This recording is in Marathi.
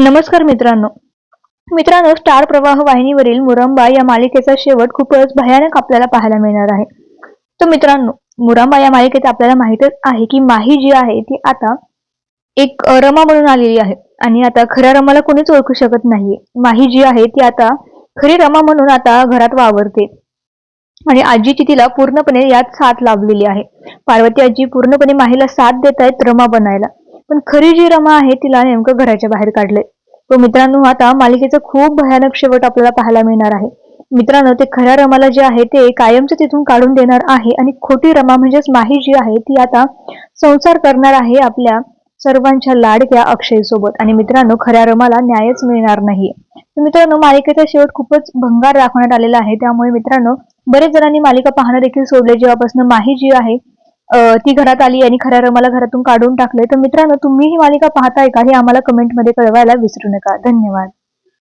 नमस्कार मित्रांनो. मित्रांनो स्टार प्रवाह वाहिनीवरील मुरंबा या मालिकेचा शेवट खूपच भयानक आपल्याला पाहायला मिळणार आहे. तर मित्रांनो मुरंबा या मालिकेत आपल्याला माहितच आहे की माही जी आहे ती आता एक रमा म्हणून आलेली आहे. आणि आता खऱ्या रमाला कोणीच ओळखू शकत नाहीये. माही जी आहे ती आता खरी रमा म्हणून आता घरात वावरते. आणि आजीची तिला पूर्णपणे यात साथ लाभलेली आहे. पार्वती आजी पूर्णपणे माहीला साथ देत आहेत रमा बनायला. पण खरी जी रमा आहे तिला नेमकं घराच्या बाहेर काढलंय. तो मित्रांनो आता मालिकेचा खूप भयानक शेवट आपल्याला पाहायला मिळणार आहे. मित्रांनो ते खऱ्या रमाला जे आहे ते कायमचं तिथून काढून देणार आहे. आणि खोटी रमा म्हणजेच माही जी आहे ती आता संसार करणार आहे आपल्या सर्वांच्या लाडक्या अक्षय सोबत. आणि मित्रांनो खऱ्या रमाला न्यायच मिळणार नाहीये मित्रांनो मालिकेचा शेवट खूपच भंगार दाखवण्यात आलेला आहे. त्यामुळे मित्रांनो बरेच जणांनी मालिका पाहणं देखील सोडले जेव्हापासून माही जी आहे ती घरात आली आणि खऱ्या रमाला घरातून काढून टाकले तर मित्रांनो तुम्ही ही मालिका पाहताय का हे आम्हाला कमेंटमध्ये कळवायला विसरू नका. धन्यवाद.